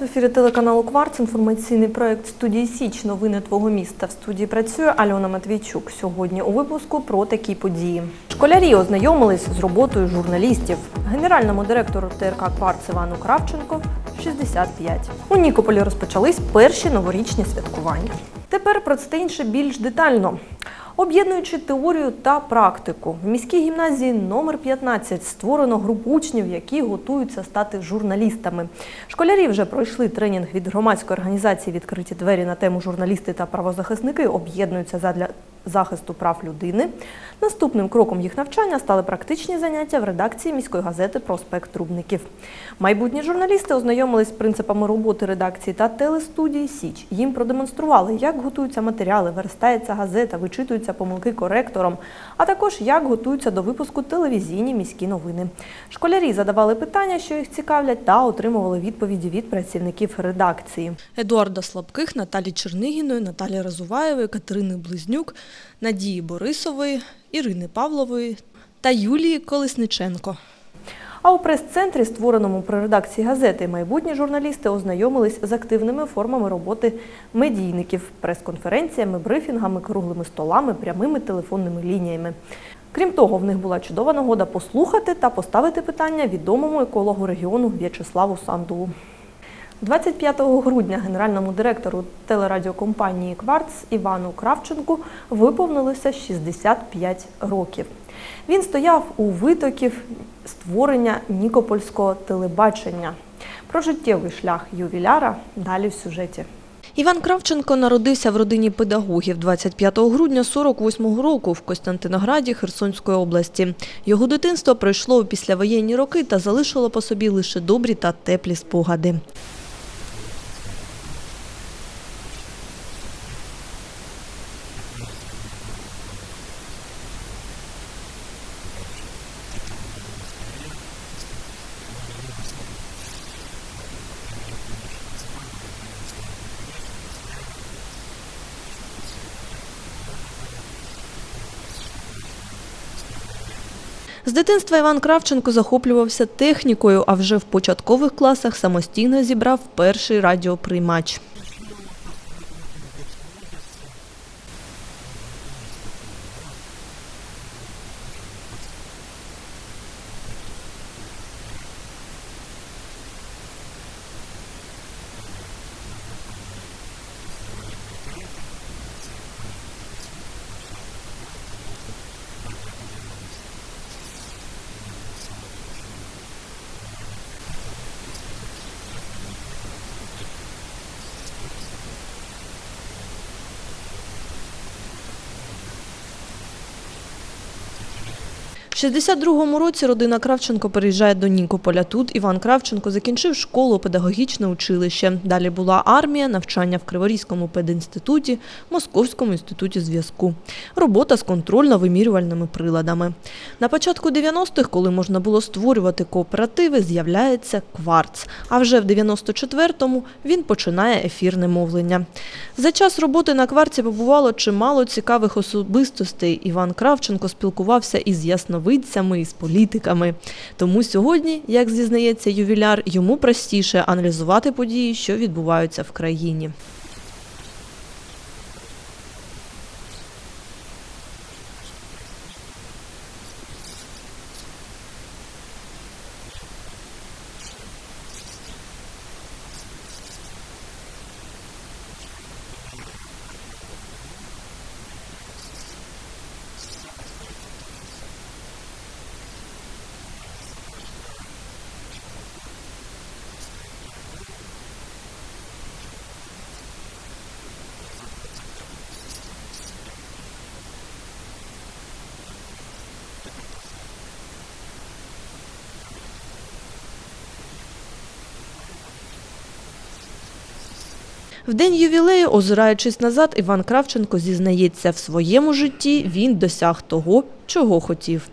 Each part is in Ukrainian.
В ефірі телеканалу Кварц. Інформаційний проект студії Січ. Новини твого міста. В студії працює Альона Матвійчук. Сьогодні у випуску про такі події. Школярі ознайомились з роботою журналістів. Генеральному директору ТРК Кварц Івану Кравченко 65. У Нікополі розпочались перші новорічні святкування. Тепер про це інше більш детально. Об'єднуючи теорію та практику, в міській гімназії номер 15 створено групу учнів, які готуються стати журналістами. Школярі вже пройшли тренінг від громадської організації Відкриті двері на тему журналісти та правозахисники об'єднуються задля захисту прав людини. Наступним кроком їх навчання стали практичні заняття в редакції міської газети Проспект Трубників. Майбутні журналісти ознайомились з принципами роботи редакції та телестудії Січ. Їм продемонстрували, як готуються матеріали, верстається газета, вичитуються помилки коректором, а також як готуються до випуску телевізійні міські новини. Школярі задавали питання, що їх цікавлять, та отримували відповіді від працівників редакції. Едуарда Слабких, Наталі Чернигіної, Наталі Разуваєвої, Катерини Близнюк, Надії Борисової, Ірини Павлової та Юлії Колесниченко. А у прес-центрі, створеному при редакції газети, майбутні журналісти ознайомились з активними формами роботи медійників, прес-конференціями, брифінгами, круглими столами, прямими телефонними лініями. Крім того, в них була чудова нагода послухати та поставити питання відомому екологу регіону В'ячеславу Сандулу. 25 грудня генеральному директору телерадіокомпанії Кварц Івану Кравченку виповнилося 65 років. Він стояв у витоків створення Нікопольського телебачення. Про життєвий шлях ювіляра далі в сюжеті. Іван Кравченко народився в родині педагогів 25 грудня 48 року в Костянтинограді Херсонської області. Його дитинство пройшло у післявоєнні роки та залишило по собі лише добрі та теплі спогади. З дитинства Іван Кравченко захоплювався технікою, а вже в початкових класах самостійно зібрав перший радіоприймач. В 62-му році родина Кравченко переїжджає до Нікополя. Тут Іван Кравченко закінчив школу, педагогічне училище. Далі була армія, навчання в Криворізькому пединституті, Московському інституті зв'язку. Робота з контрольно-вимірювальними приладами. На початку 90-х, коли можна було створювати кооперативи, з'являється кварц. А вже в 94-му він починає ефірне мовлення. За час роботи на кварці побувало чимало цікавих особистостей. Іван Кравченко спілкувався із Ясновидцем, очевидцями і з політиками. Тому сьогодні, як зізнається ювіляр, йому простіше аналізувати події, що відбуваються в країні. В день ювілею, озираючись назад, Іван Кравченко зізнається, в своєму житті він досяг того, чого хотів.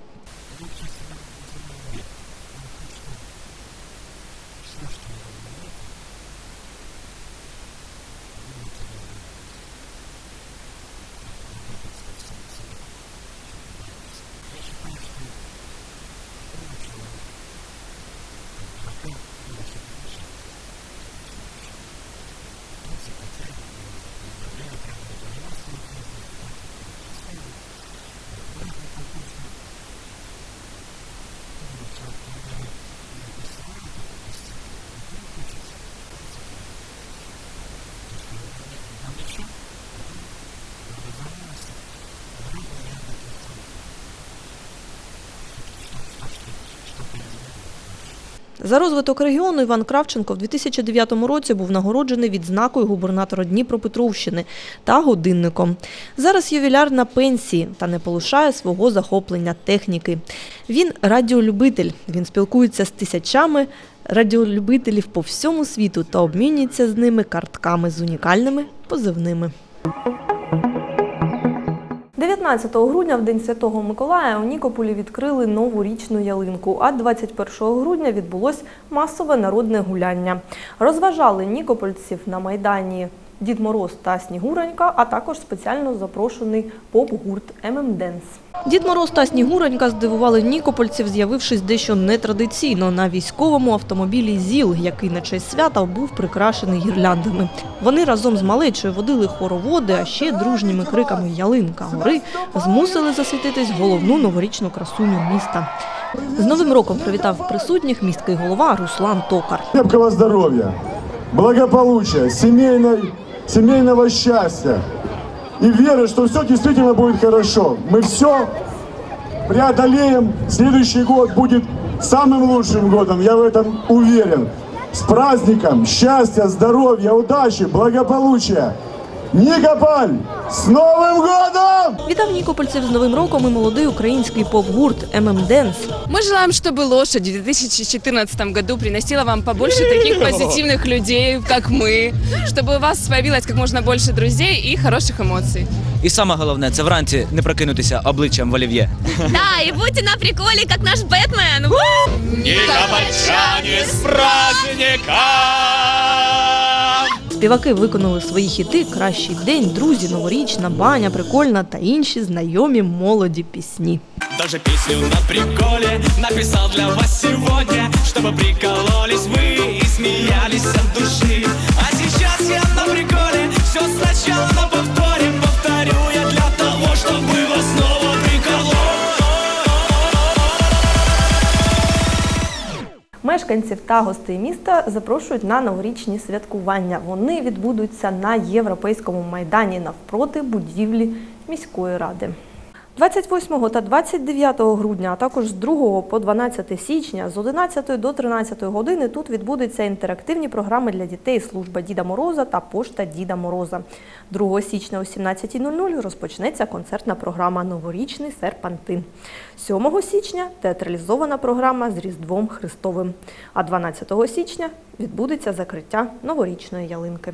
За розвиток регіону Іван Кравченко в 2009 році був нагороджений відзнакою губернатора Дніпропетровщини та годинником. Зараз ювіляр на пенсії та не полишає свого захоплення техніки. Він радіолюбитель. Він спілкується з тисячами радіолюбителів по всьому світу та обмінюється з ними картками з унікальними позивними. 19 грудня, в День Святого Миколая, у Нікополі відкрили нову річну ялинку, а 21 грудня відбулось масове народне гуляння. Розважали нікопольців на Майдані Дід Мороз та Снігуронька, а також спеціально запрошений поп-гурт ММДенс. Дід Мороз та Снігуронька здивували нікопольців, з'явившись дещо нетрадиційно на військовому автомобілі ЗІЛ, який на честь свята був прикрашений гірляндами. Вони разом з малечою водили хороводи, а ще дружніми криками Ялинка гори змусили засвітитись головну новорічну красуню міста. З Новим роком привітав присутніх міський голова Руслан Токар. крепкого здоровья, благополучия, семейной, семейного счастья и веры, что все действительно будет хорошо. Мы все преодолеем. Следующий год будет самым лучшим годом, я в этом уверен. С праздником, счастья, здоровья, удачи, благополучия. Никополь, с Новым годом! Вітав нікопольців з Новим роком і молодий український поп-гурт ММДенс. Мы желаем, чтобы лошадь в 2014 году приносила вам побольше таких позитивных людей, как мы, чтобы у вас появилось как можно больше друзей и хороших эмоций. І саме головне це вранці не прокинутися обличчям в олів'є. Да, и будьте на приколе, как наш Бэтмен. Никопольчане с праздником! Співаки виконали свої хіти Кращий день, друзі, новорічна, баня, прикольна та інші знайомі молоді пісні. Даже пісню на приколі написав для вас сьогодні, щоб прикололись Мешканців та гостей міста запрошують на новорічні святкування. Вони відбудуться на європейському майдані навпроти будівлі міської ради. 28 та 29 грудня, а також з 2 по 12 січня з 11 до 13 години тут відбудуться інтерактивні програми для дітей Служба Діда Мороза та Пошта Діда Мороза. 2 січня о 17.00 розпочнеться концертна програма Новорічний серпантин. 7 січня театралізована програма з Різдвом Христовим. А 12 січня відбудеться закриття новорічної ялинки.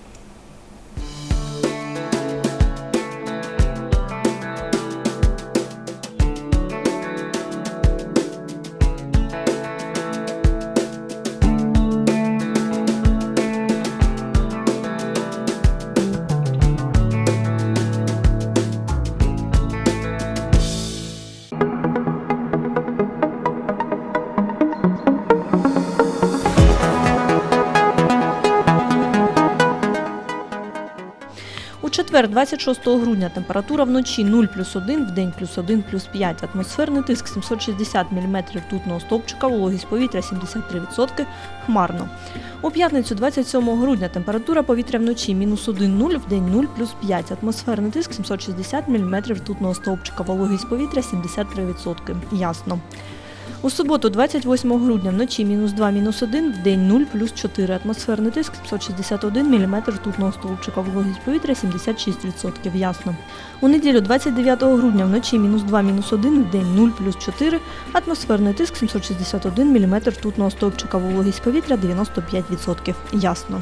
Четвер, 26 грудня, температура вночі 0 плюс 1, в день плюс 1 плюс 5. Атмосферний тиск 760 мм ртутного стовпчика, вологість повітря 73%, хмарно. У п'ятницю, 27 грудня, температура повітря вночі мінус 1 0, в день 0 плюс 5. Атмосферний тиск 760 мм ртутного стовпчика, вологість повітря 73%. Ясно. У суботу, 28 грудня, вночі мінус 2, мінус 1, в день 0, плюс 4. Атмосферний тиск 761 мм ртутного стовпчика, вологість повітря 76%. Ясно. У неділю, 29 грудня, вночі мінус 2, мінус 1, в день 0, плюс 4. Атмосферний тиск 761 мм ртутного стовпчика, вологість повітря 95%. Ясно.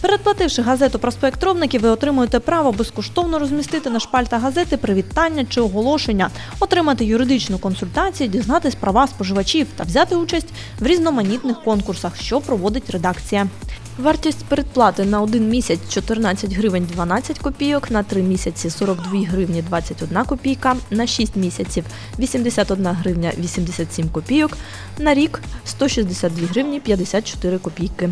Передплативши газету «Проспект Ровників», ви отримуєте право безкоштовно розмістити на шпальтах газети привітання чи оголошення, отримати юридичну консультацію, дізнатись права споживачів та взяти участь в різноманітних конкурсах, що проводить редакція. Вартість передплати на один місяць 14 гривень 12 копійок, на 3 місяці 42 гривні 21 копійка, на 6 місяців 81 гривня 87 копійок, на рік 162 гривні 54 копійки.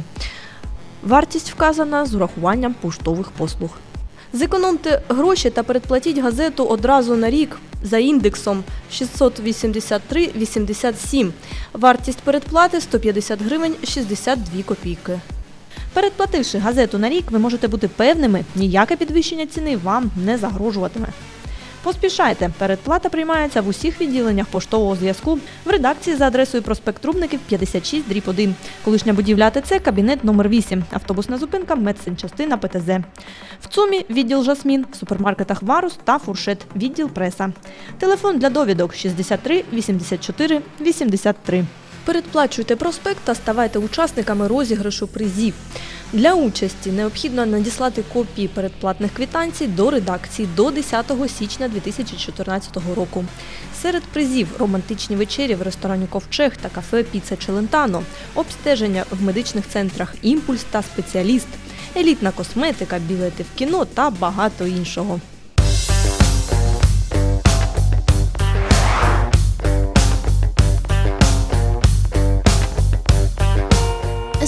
Вартість вказана з урахуванням поштових послуг. Зекономте гроші та передплатіть газету одразу на рік за індексом 683,87. Вартість передплати 150 гривень 62 копійки. Передплативши газету на рік, ви можете бути певними, ніяке підвищення ціни вам не загрожуватиме. Поспішайте, передплата приймається в усіх відділеннях поштового зв'язку в редакції за адресою проспект Трубників 56 дріб 1. Колишня будівля АТЦ, кабінет номер 8, автобусна зупинка, медсанчастина ПТЗ. В ЦУМі відділ Жасмін, в супермаркетах Варус та Фуршет, відділ преса. Телефон для довідок 63 84 83. Передплачуйте проспект та ставайте учасниками розіграшу призів. Для участі необхідно надіслати копії передплатних квитанцій до редакції до 10 січня 2014 року. Серед призів романтичні вечері в ресторані Ковчег та кафе Піца Челентано, обстеження в медичних центрах Імпульс та спеціаліст, елітна косметика, білети в кіно та багато іншого.